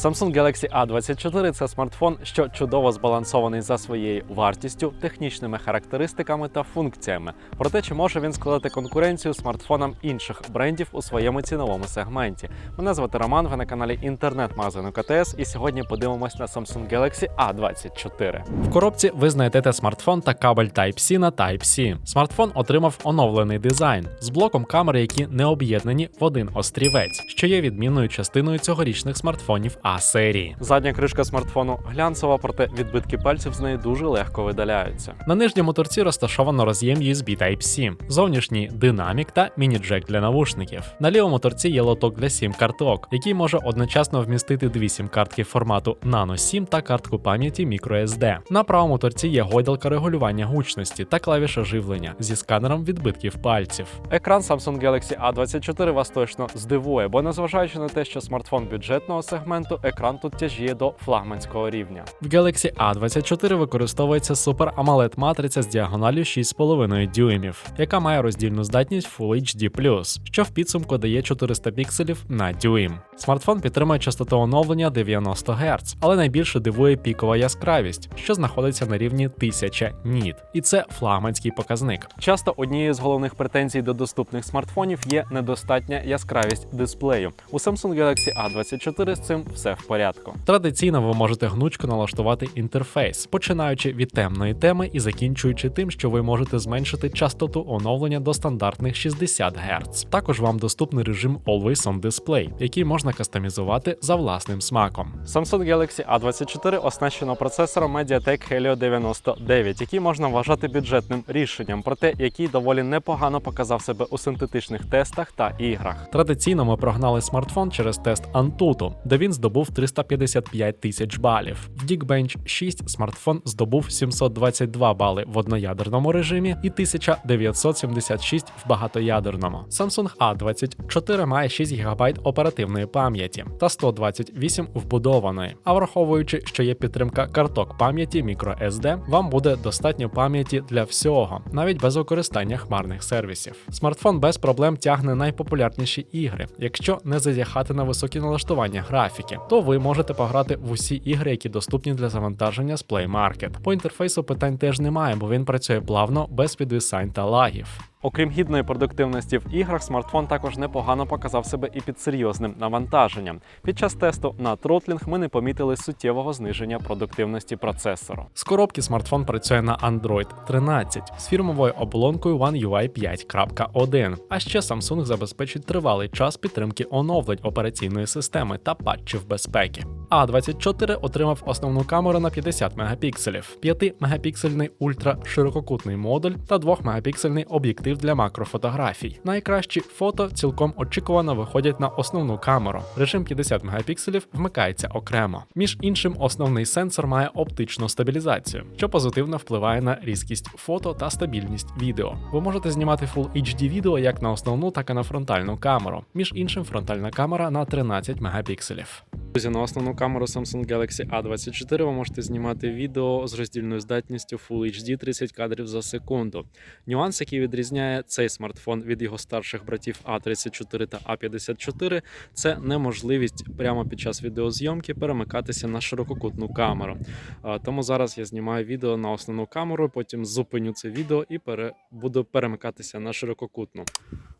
Samsung Galaxy A24 це смартфон, що чудово збалансований за своєю вартістю, технічними характеристиками та функціями. Проте чи може він складати конкуренцію смартфонам інших брендів у своєму ціновому сегменті? Мене звати Роман. Ви на каналі інтернет-магазину КТС. І сьогодні подивимось на Samsung Galaxy A24. В коробці ви знайдете смартфон та кабель Type-C на Type-C. Смартфон отримав оновлений дизайн з блоком камери, які не об'єднані в один острівець, що є відмінною частиною цьогорічних смартфонів А серії. Задня кришка смартфону глянцева, проте відбитки пальців з неї дуже легко видаляються. На нижньому торці розташовано роз'єм USB Type-C, зовнішній динамік та міні-джек для навушників. На лівому торці є лоток для сім карток, який може одночасно вмістити дві сім-картки формату Nano 7 та картку пам'яті microSD. На правому торці є гойдалка регулювання гучності та клавіша живлення зі сканером відбитків пальців. Екран Samsung Galaxy A24 вас точно здивує, бо незважаючи на те, що смартфон бюджетного сегменту, екран тут тяжіє до флагманського рівня. В Galaxy A24 використовується Super AMOLED матриця з діагоналю 6,5 дюймів, яка має роздільну здатність Full HD+, що в підсумку дає 400 пікселів на дюйм. Смартфон підтримує частоту оновлення 90 Гц, але найбільше дивує пікова яскравість, що знаходиться на рівні 1000 ніт. І це флагманський показник. Часто однією з головних претензій до доступних смартфонів є недостатня яскравість дисплею. У Samsung Galaxy A24 з цим все в порядку. Традиційно ви можете гнучко налаштувати інтерфейс, починаючи від темної теми і закінчуючи тим, що ви можете зменшити частоту оновлення до стандартних 60 Гц. Також вам доступний режим Always On Display, який можна кастомізувати за власним смаком. Samsung Galaxy A24 оснащено процесором MediaTek Helio 99, який можна вважати бюджетним рішенням, проте який доволі непогано показав себе у синтетичних тестах та іграх. Традиційно ми прогнали смартфон через тест Antutu, де він здобув 355 тисяч балів. В Geekbench 6 смартфон здобув 722 бали в одноядерному режимі і 1976 в багатоядерному. Samsung A24 має 6 ГБ оперативної пам'яті та 128 вбудованої. А враховуючи, що є підтримка карток пам'яті microSD, вам буде достатньо пам'яті для всього, навіть без використання хмарних сервісів. Смартфон без проблем тягне найпопулярніші ігри. Якщо не зазіхати на високі налаштування графіки, то ви можете пограти в усі ігри, які доступні для завантаження з Play Market. По інтерфейсу питань теж немає, бо він працює плавно, без підвисань та лагів. Окрім гідної продуктивності в іграх, смартфон також непогано показав себе і під серйозним навантаженням. Під час тесту на тротлінг ми не помітили суттєвого зниження продуктивності процесору. З коробки смартфон працює на Android 13 з фірмовою оболонкою One UI 5.1. А ще Samsung забезпечить тривалий час підтримки оновлень операційної системи та патчів безпеки. А24 отримав основну камеру на 50 мегапікселів, 5-мегапіксельний ультраширококутний модуль та 2-мегапіксельний об'єктив для макрофотографій. Найкращі фото цілком очікувано виходять на основну камеру. Режим 50 мегапікселів вмикається окремо. Між іншим, основний сенсор має оптичну стабілізацію, що позитивно впливає на різкість фото та стабільність відео. Ви можете знімати Full HD відео як на основну, так і на фронтальну камеру. Між іншим, фронтальна камера на 13 мегапікселів. Друзі, на основну камеру Samsung Galaxy A24 ви можете знімати відео з роздільною здатністю Full HD 30 кадрів за секунду. Нюанс, який відрізняє цей смартфон від його старших братів A34 та A54, це неможливість прямо під час відеозйомки перемикатися на ширококутну камеру. Тому зараз я знімаю відео на основну камеру, потім зупиню це відео і пере... буду перемикатися на ширококутну.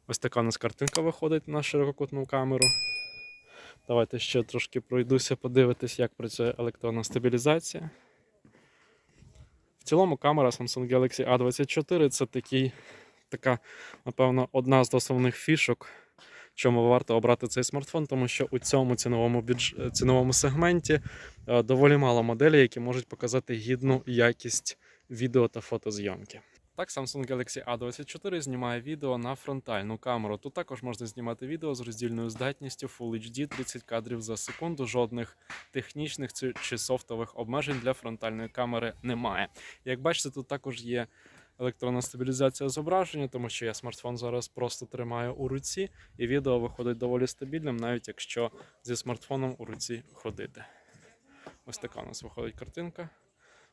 Ось така у нас картинка виходить на ширококутну камеру. Давайте ще трошки пройдуся, подивитись, як працює електронна стабілізація. В цілому камера Samsung Galaxy A24 це такий, така, напевно, одна з основних фішок, чому варто обрати цей смартфон, тому що у цьому ціновому, бюдж... ціновому сегменті е, доволі мало моделей, які можуть показати гідну якість відео та фотозйомки. Так, Samsung Galaxy A24 знімає відео на фронтальну камеру. Тут також можна знімати відео з роздільною здатністю Full HD 30 кадрів за секунду. Жодних технічних чи- софтових обмежень для фронтальної камери немає. Як бачите, тут також є електронна стабілізація зображення, тому що я смартфон зараз просто тримаю у руці, і відео виходить доволі стабільним, навіть якщо зі смартфоном у руці ходити. Ось така у нас виходить картинка.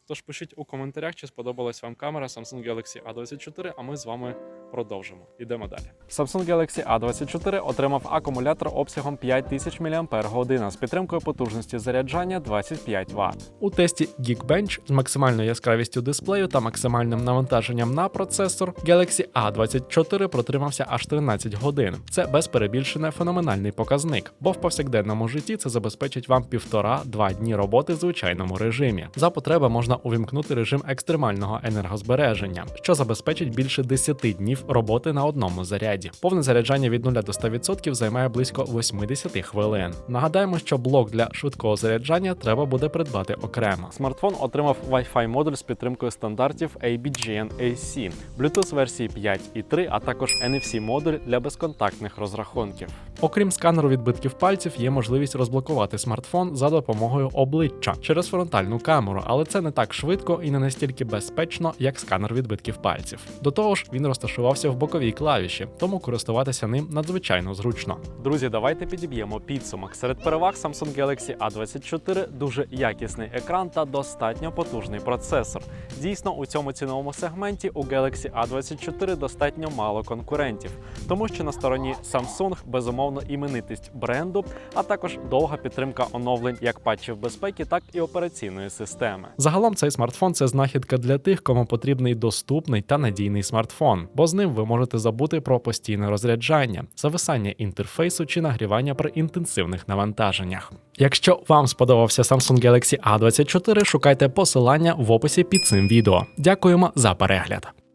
Тож пишіть у коментарях, чи сподобалась вам камера Samsung Galaxy A24, а ми з вами продовжимо. Ідемо далі. Samsung Galaxy A24 отримав акумулятор обсягом 5000 мАч з підтримкою потужності заряджання 25 Вт. У тесті Geekbench з максимальною яскравістю дисплею та максимальним навантаженням на процесор Galaxy A24 протримався аж 13 годин. Це без перебільшення феноменальний показник, бо в повсякденному житті це забезпечить вам півтора-два дні роботи в звичайному режимі. За потреби можна увімкнути режим екстремального енергозбереження, що забезпечить більше 10 днів роботи на одному заряді. Повне заряджання від 0 до 100% займає близько 80 хвилин. Нагадаємо, що блок для швидкого заряджання треба буде придбати окремо. Смартфон отримав Wi-Fi модуль з підтримкою стандартів ABGN-AC, Bluetooth версії 5.3, а також NFC модуль для безконтактних розрахунків. Окрім сканеру відбитків пальців, є можливість розблокувати смартфон за допомогою обличчя через фронтальну камеру, але це не так швидко і не настільки безпечно, як сканер відбитків пальців. До того ж, він розташувався в боковій клавіші, тому користуватися ним надзвичайно зручно. Друзі, давайте підіб'ємо підсумок. Серед переваг Samsung Galaxy A24 дуже якісний екран та достатньо потужний процесор. Дійсно, у цьому ціновому сегменті у Galaxy A24 достатньо мало конкурентів, тому що на стороні Samsung безумовно іменитість бренду, а також довга підтримка оновлень як патчів безпеки, так і операційної системи. Загалом цей смартфон це знахідка для тих, кому потрібний доступний та надійний смартфон, бо з ним ви можете забути про постійне розряджання, зависання інтерфейсу чи нагрівання при інтенсивних навантаженнях. Якщо вам сподобався Samsung Galaxy A24, шукайте посилання в описі під цим відео. Дякуємо за перегляд.